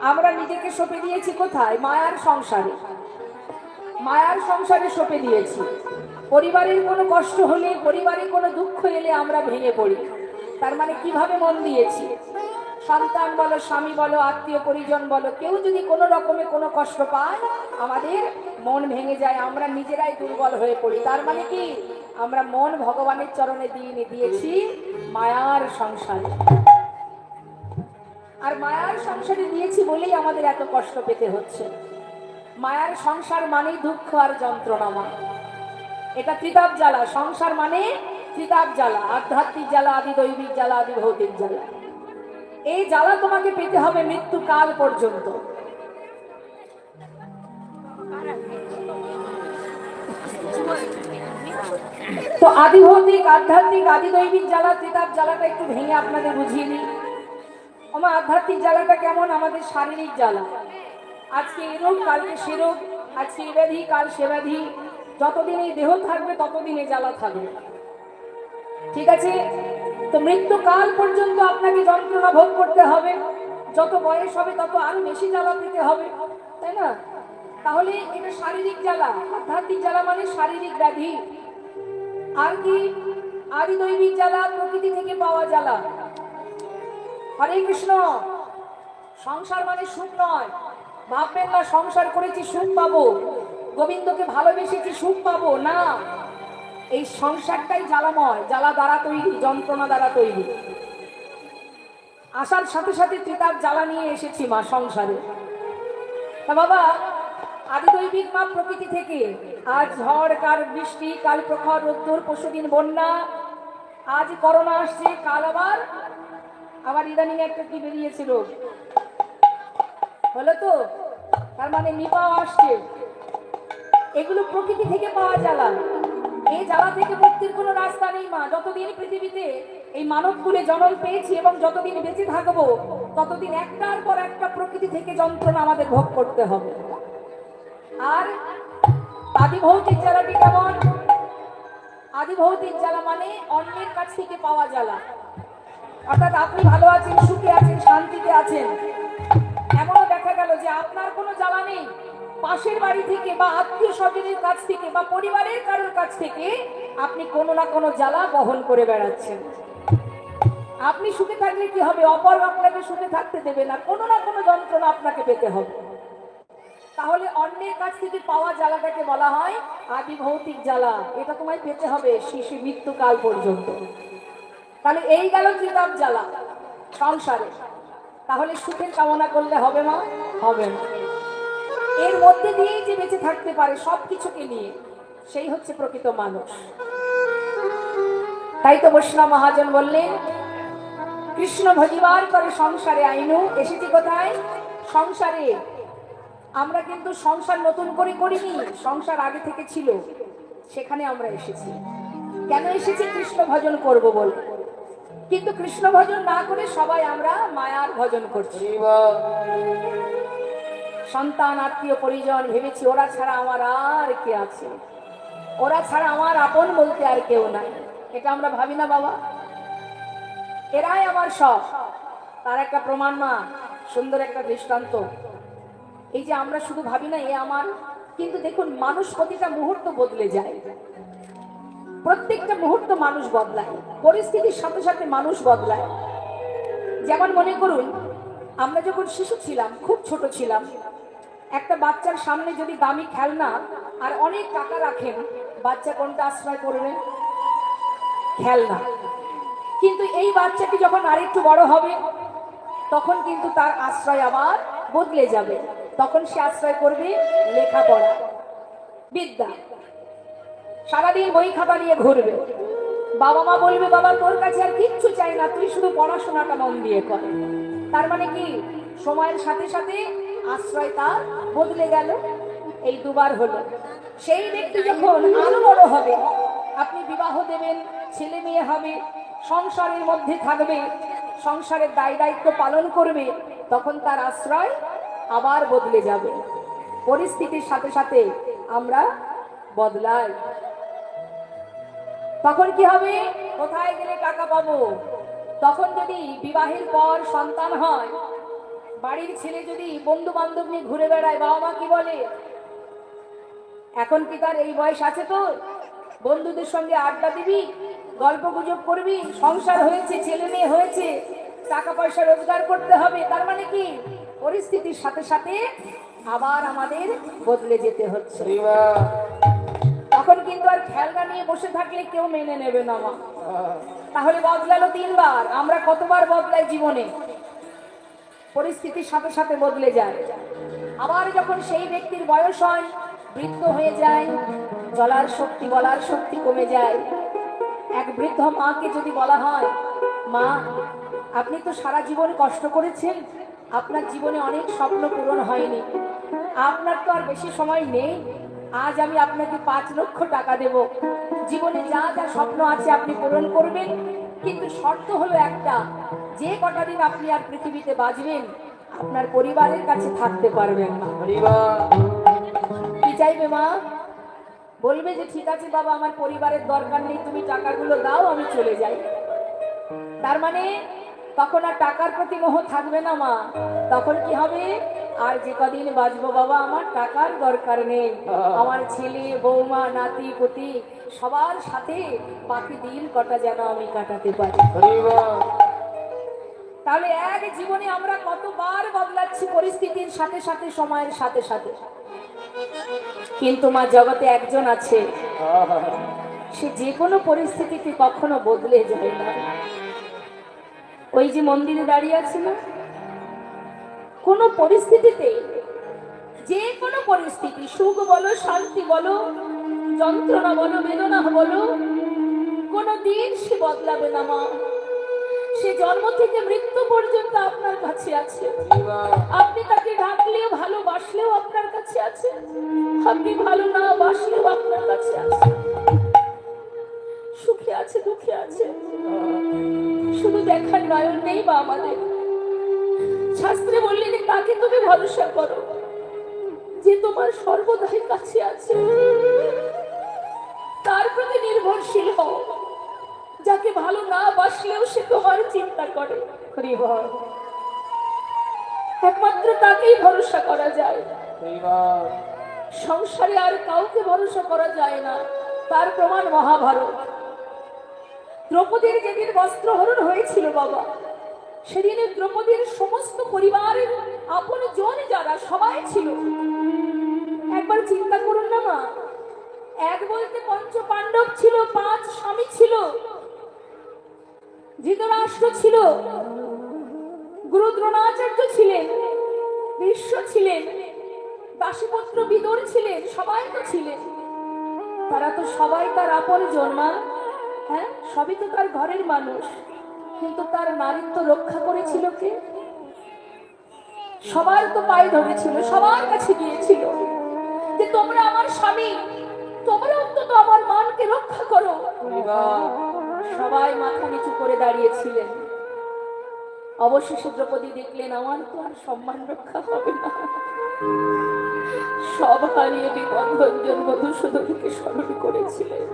আমরা নিজেকে সঁপে দিয়েছি কোথায়? মায়ার সংসারে। মায়ার সংসারে সঁপে দিয়েছি। পরিবারের কোনো কষ্ট হলে পরিবারে কোনো দুঃখ এলে আমরা ভেঙে পড়ি। তার মানে কীভাবে মন দিয়েছি? সন্তান বলো, স্বামী বলো, আত্মীয়, পরিজন বলো, কেউ যদি কোনো রকমে কোনো কষ্ট পায়, আমাদের মন ভেঙে যায়, আমরা নিজেরাই দুর্বল হয়ে পড়ি। তার মানে কি? আমরা মন ভগবানের চরণে দিয়ে দিয়েছি মায়ার সংসারে। আর মায়ার সংসারে নিয়েছি বলেই আমাদের এত কষ্ট পেতে হচ্ছে। মায়ার সংসার মানেই দুঃখ আর যন্ত্রণামা এটা ত্রিতাপ জ্বালা, সংসার মানে ত্রিতাপ জ্বালা, আধ্যাত্মিক জ্বালা, আদি দৈবিক জ্বালা, আদি ভৌতিক জ্বালা। এই জ্বালা তোমাকে পেতে হবে মৃত্যু কাল পর্যন্ত। তো আদি ভৌতিক, আধ্যাত্মিক, আদি দৈবিক জ্বালা, ত্রিতাপ জ্বালাটা একটু ভেঙে আপনাদের বুঝিয়ে নিই। আমার আধ্যাত্মিক জ্বালাটা কেমন? আমাদের শারীরিক জ্বালা। আজকে এ রোগ, কালকে সে রোগ, আজকে এ ব্যাধি, কাল সে ব্যাধি। যতদিন এই দেহ থাকবে, ততদিন এই জ্বালা থাকবে। ঠিক আছে? তো মৃত্যুকাল পর্যন্ত আপনাকে যন্ত্রণা ভোগ করতে হবে। যত বয়স হবে, তত আরও বেশি জ্বালা পেতে হবে। তাই না? তাহলে এটা শারীরিক জ্বালা। আধ্যাত্মিক জ্বালা মানে শারীরিক ব্যাধি। আর কি? আদি দৈবিক জ্বালা, প্রকৃতি থেকে পাওয়া জ্বালা। হরে কৃষ্ণ। সংসার মানে সুখ নয়। ভাববেন না সংসার করেছি সুখ পাবো। গোবিন্দকে ভালোবেসেছি সুখ পাবো, না। এই সংসারটাই জ্বালাময়, জ্বালা দ্বারা তৈরি, যন্ত্রণা দ্বারা তৈরি। আসার সাথে সাথে ত্রিতাপ জ্বালা নিয়ে এসেছি মা সংসারে। তা বাবা আদি দৈবিক মা প্রকৃতি থেকে, আজ ঝড়, কাল বৃষ্টি, কাল প্রখর, রোদ্দুর পশুদিন বন্যা, আজ করোনা আসছে, কাল আবার আবার ইদানিং একটা কি বেরিয়েছিল? হলো তো? তার মানে নিপাও আসছে। এগুলো প্রকৃতি থেকে পাওয়া জ্বালা। এই জ্বালা থেকে মুক্তির কোনো রাস্তা নেই, মা। যতদিন পৃথিবীতে এই মানব কুলে জন্ম পেয়েছি এবং যতদিন বেঁচে থাকব, ততদিন একটার পর একটা প্রকৃতি থেকে যন্ত্রণা আমাদের ভোগ করতে হবে। আর আদি ভৌতিক জ্বালাটি কেমন? আদি ভৌতিক জ্বালা মানে অন্যের কাছ থেকে পাওয়া জ্বালা। অর্থাৎ আপনি ভালো আছেন, সুখে আছেন, শান্তিতে আছেন। এমনও দেখা গেল যে আপনার কোনো জ্বালা নেই। পাশের বাড়ি থেকে বা আত্মীয় স্বজনের কাছ থেকে বা পরিবারের কারোর কাছ থেকে আপনি কোনো না কোনো জ্বালা বহন করে বেড়াচ্ছেন। আপনি সুখে থাকলে কি হবে? অপর আপনাকে সুখে থাকতে দেবে না। কোনো না কোনো যন্ত্রণা আপনাকে পেতে হবে। তাহলে অন্যের কাছ থেকে পাওয়া জ্বালাটাকে বলা হয় আদি ভৌতিক জ্বালা। এটা তোমায় পেতে হবে শিশু মৃত্যুকাল পর্যন্ত। তাহলে এই গেল ত্রিতাপ জ্বালা সংসারে। তাহলে সুখের কামনা করলে হবে না হবে না এর মধ্যে দিয়েই যে বেঁচে থাকতে পারে সব কিছুকে নিয়ে, সেই হচ্ছে প্রকৃত মানুষ। তাই তো বৈষ্ণব মহাজন বললেন, কৃষ্ণ ভজিবার করে সংসারে আইনু, এসেছি কোথায়? সংসারে। আমরা কিন্তু সংসার নতুন করে করিনি, সংসার আগে থেকে ছিল, সেখানে আমরা এসেছি। কেন এসেছি? কৃষ্ণ ভজন করব বলে। কিন্তু কৃষ্ণ ভজন না করে সবাই আমরা মায়ার ভজন করছি। সন্তান, আত্মীয়, পরিজন, ভেবেছি ওরা ছাড়া আমার আর কে আছে? ওরা ছাড়া আমার আপন বলতে আর কেউ নাই। এটা আমরা ভাবি না বাবা। এরাই আমার সব। তার একটা প্রমাণ মা, সুন্দর একটা দৃষ্টান্ত। এই যে আমরা শুধু ভাবি না, এ আমার। কিন্তু দেখুন, মানুষ প্রতিটা মুহূর্ত বদলে যায়। প্রত্যেকটা মুহূর্ত মানুষ বদলায়। পরিস্থিতির সাথে সাথে মানুষ বদলায়। যেমন মনে করুন, আমরা যখন শিশু ছিলাম, খুব ছোট ছিলাম, একটা বাচ্চার সামনে যদি দামি খেলনা আর অনেক টাকা রাখেন, বাচ্চা কোনটা আশ্রয় করবে? খেলনা। কিন্তু এই বাচ্চাটি যখন আরেকটু বড় হবে, তখন কিন্তু তার আশ্রয় আবার বদলে যাবে। তখন সে আশ্রয় করবে লেখাপড়া, বিদ্যা। সারাদিন বই খাতা নিয়ে ঘুরবে। বাবা মা বলবে, বাবা, তোর কাছে আর কিচ্ছু চাই না, তুই শুধু পড়াশোনাটা মন দিয়ে কর। তার মানে কি? সময়ের সাথে সাথে আশ্রয় তার বদলে গেল। এই দুবার হলো। সেই ব্যক্তি যখন আরও বড় হবে, আপনি বিবাহ দেবেন, ছেলে মেয়ে হবে, সংসারের মধ্যে থাকবে, সংসারের দায় দায়িত্ব পালন করবে, তখন তার আশ্রয় আবার বদলে যাবে। পরিস্থিতির সাথে সাথে আমরা বদলাই। তখন কি হবে? কোথায় গেলে টাকা পাবো? তখন যদি বিবাহের পর সন্তান হয়, বাড়ির ছেলে যদি বন্ধু বান্ধব নিয়ে ঘুরে বেড়ায় বাবা মা কি বলে? এখন কি তার এই বয়স আছে তোর বন্ধুদের সঙ্গে আড্ডা দিবি, গল্প গুজব করবি, সংসার হয়েছে, ছেলে মেয়ে হয়েছে টাকা পয়সা রোজগার করতে হবে, তার মানে কি? পরিস্থিতির সাথে সাথে আবার আমাদের বদলে যেতে হচ্ছে। তখন কিন্তু আর খেলনা নিয়ে বসে থাকলে কেউ মেনে নেবে না, মা। তাহলে বদলালো তিনবার। আমরা কতবার বদলাই জীবনে? পরিস্থিতির সাথে সাথে বদলে যায়। আবার যখন সেই ব্যক্তির বয়স হয়, বৃদ্ধ হয়ে যায় চলার শক্তি, বলার শক্তি কমে যায়। এক বৃদ্ধ মাকে যদি বলা হয়, মা, আপনি তো সারা জীবন কষ্ট করেছেন, আপনার জীবনে অনেক স্বপ্ন পূরণ হয়নি। আপনার তো আর বেশি সময় নেই আজ আমি আপনাকে পাঁচ লক্ষ টাকা দেব। জীবনে যা যা স্বপ্ন আছে আপনি পূরণ করবেন। কিন্তু শর্ত হলো একটা যে কটা দিন আপনি আর পৃথিবীতে বাঁচবেন আপনার পরিবারের কাছে থাকতে পারবেন না। কি চাইবে মা? বলবে যে ঠিক আছে বাবা আমার পরিবারের দরকার নেই তুমি টাকাগুলো দাও আমি চলে যাই। তার মানে তখন আর টাকার প্রতি মোহ থাকবে না মা। তখন কি হবে? আর যে কদিন বাঁচবো বাবা আমার টাকার দরকার নেই। আমার ছেলে বৌমা নাতি পুতি সবার সাথে বাকি দিন কটা যেন আমি কাটাতে পারি। তাহলে এক জীবনে আমরা কতবার বদলাচ্ছি পরিস্থিতির সাথে সাথে সময়ের সাথে সাথে। কিন্তু মা জগতে একজন আছে। সে যে কোনো পরিস্থিতিতে কখনো বদলে যায় না। ওই যে মন্দিরে দাঁড়িয়ে আছে না কোনো পরিস্থিতিতে, যে কোনো পরিস্থিতি, সুখ বলো, শান্তি বলো, যন্ত্রণা বলো, বেদনা বলো, কোনো দিন সে বদলাবে না, মা। সে জন্ম থেকে মৃত্যু পর্যন্ত আপনার কাছে আছে। আপনি তাকে ডাকলেও ভালোবাসলেও আপনার কাছে আছে। আপনি ভালো না বাসলেও আপনার কাছে আছে। সুখে আছে, দুঃখে আছে। শুধু দেখার নয়ন নেই বা আমাদের। শাস্ত্রে বললেন তাকে তুমি ভরসা করো যে তোমার সর্বদাই কাছে আছে। তার প্রতি নির্ভরশীল হও। যাকে ভালো না বাসলেও সে তোমার চিন্তা করে। একমাত্র তাকেই ভরসা করা যায়। সংসারে আর কাউকে ভরসা করা যায় না। তার প্রমাণ মহাভারত। দ্রৌপদীর যেদিন বস্ত্রহরণ হয়েছিল বাবা সেদিনে দ্রৌপদীর সমস্ত পরিবারের আপন জন যারা সবাই ছিল। একবার চিন্তা করুন না মা, এক বলতে পঞ্চ পাণ্ডব ছিল, পাঁচ স্বামী ছিল, ধৃতরাষ্ট্র ছিল গুরু দ্রোণাচার্য ছিলেন বিশ্ব ছিলেন, দাসীপুত্র বিদর ছিলেন, সবাই তো ছিলেন। তারা তো সবাই তার আপন জন্মা হ্যাঁ? সবই তো তার ঘরের মানুষ। কিন্তু তার নারীত্ব রক্ষা করেছিল কে? সবার তো পায়ে ধরেছিল, সবার কাছে গিয়েছিল। যে তোমরা আমার স্বামী, তোমরা অন্তত আমার মানকে রক্ষা করো। সবাই মাথা নিচু করে দাঁড়িয়েছিলেন। অবশেষে দ্রৌপদী দেখলেন, আমার তো আর সম্মান রক্ষা হবে না। সব হারিয়ে বিবন্ধন মধুসূদনকে স্মরণ করেছিলেন।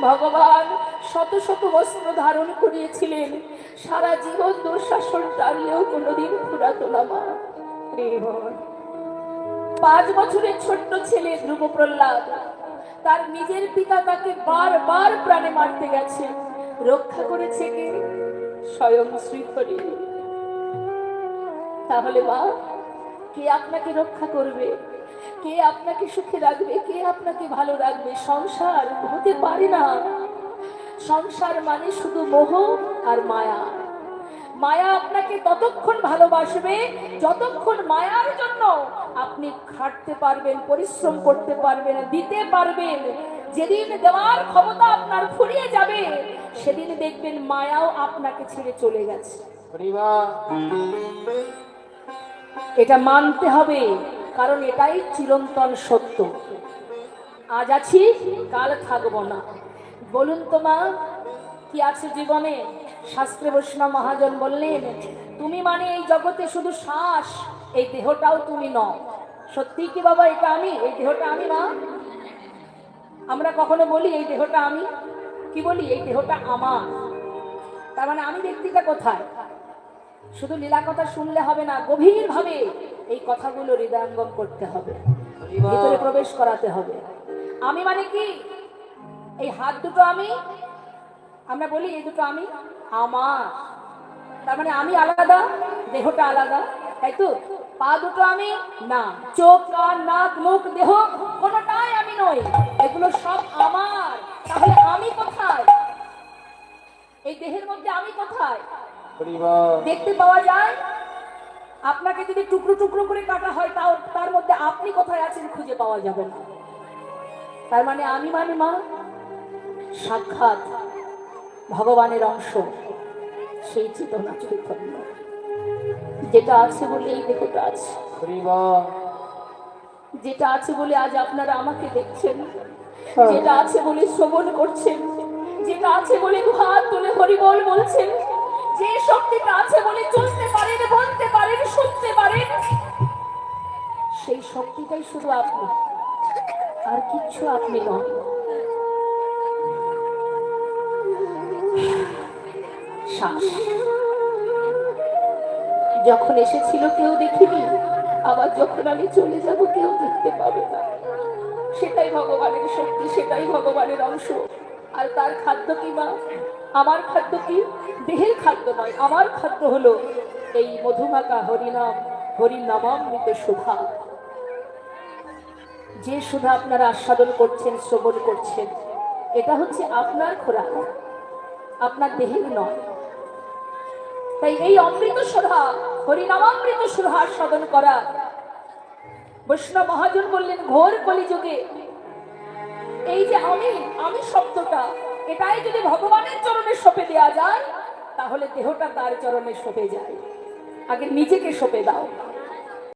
ভগবান শত শত বস্ত্র ধারণ করিয়েছিলেন। সারা জীবন দুঃশাসন টানলেও কোনোদিন ফুরাতো না মা। পাঁচ বছরের ছোট্ট ছেলে ধ্রুব প্রহ্লাদ তার নিজের পিতা তাকে বারবার প্রাণে মারতে গেছে। রক্ষা করেছে কে? স্বয়ং শ্রীহরি। তাহলে মা, কে আপনাকে রক্ষা করবে? কে আপনাকে সুখে রাখবে কে আপনাকে ভালো রাখবে? সংসার হতে পারে না। সংসার মানে শুধু মোহ আর মায়া। মায়া আপনাকে ততক্ষণ ভালোবাসবে যতক্ষণ মায়ার জন্য আপনি খাটতে পারবেন পরিশ্রম করতে পারবেন দিতে পারবেন। যেদিন দেওয়ার ক্ষমতা আপনার ফুরিয়ে যাবে সেদিন দেখবেন মায়াও আপনাকে ছেড়ে চলে গেছে। এটা মানতে হবে। কারণ এটাই চিরন্তন সত্য। আজ আছি, কাল থাকব না। বলুন তো মা, কি আছে জীবনে? শাস্ত্রে বৈষ্ণব মহাজন বললেন, তুমি মানে এই জগতে শুধু শ্বাস, এই দেহটাও তুমি নও। সত্যি কি বাবা, এটা আমি? এই দেহটা আমি মা? আমরা কখনো বলি, এই দেহটা আমি? কি বলি? এই দেহটা আমার। তার মানে আমি ব্যক্তিটা কোথায়? শুধু লীলা কথা শুনলে হবে না গভীর ভাবে এই কথাগুলো হৃদয়ঙ্গম করতে হবে। ভিতরে প্রবেশ করাতে হবে। আমি মানে কি? এই হাত দুটো আমি আমরা বলি এই দুটো আমি আমার। তার মানে আমি আলাদা দেহটা আলাদা তাই তো? পা দুটো আমি না। চোখ কান নাক মুখ দেহ কোনোটাই আমি নই। এগুলো সব আমার। তাহলে আমি কোথায়? এই দেহের মধ্যে আমি কোথায়? দেখতে পাওয়া যায় আপনাকে যদি টুকরো টুকরো করে কাটা হয় তাও তার মধ্যে আপনি কোথায় আছেন খুঁজে পাওয়া যাবে না। তার মানে আমি মানে মা সাক্ষাৎ ভগবানের অংশ সেই চেতনা চৈতন্য যেটা আছে বলে এই দেহটা আছে। যেটা আছে বলে আজ আপনারা আমাকে দেখছেন যেটা আছে বলে শ্রবণ করছেন যেটা আছে বলে হাত তুলে হরিবল বলছেন যে শক্তিটা আছে বলে চলতে পারেন বলতে পারেন শুনতে পারেন সেই শক্তিটাই শুধু আপনি। আর কিচ্ছু আপনি নন। শ্বাস। যখন এসেছিল কেউ দেখিনি, আবার যখন আমি চলে যাব কেউ দেখতে পাবে না। সেটাই ভগবানের শক্তি, সেটাই ভগবানের অংশ। আর তার খাদ্য কি মা? আমার খাদ্য কি? দেহের খাদ্য নয়, আমার খাদ্য হলো এই মধুমাকা হরিনাম, হরিনামামৃত সুধা যে সুধা আপনারা আস্বাদন করছেন, শ্রবণ করছেন, এটা হচ্ছে আপনার খোরাক, আপনার দেহের নয়। তাই এই অমৃত সুধা, হরিনামামৃত সুধা আস্বাদন করা। বৈষ্ণব মহাজন বললেন, ঘোর কলিযুগে এই যে আমি আমি শব্দটা, এটাই যদি ভগবানের চরণে সঁপে দেওয়া যায়, তাহলে দেহটা তার চরণে সঁপে যায়। আগে নিজেকে সঁপে দাও।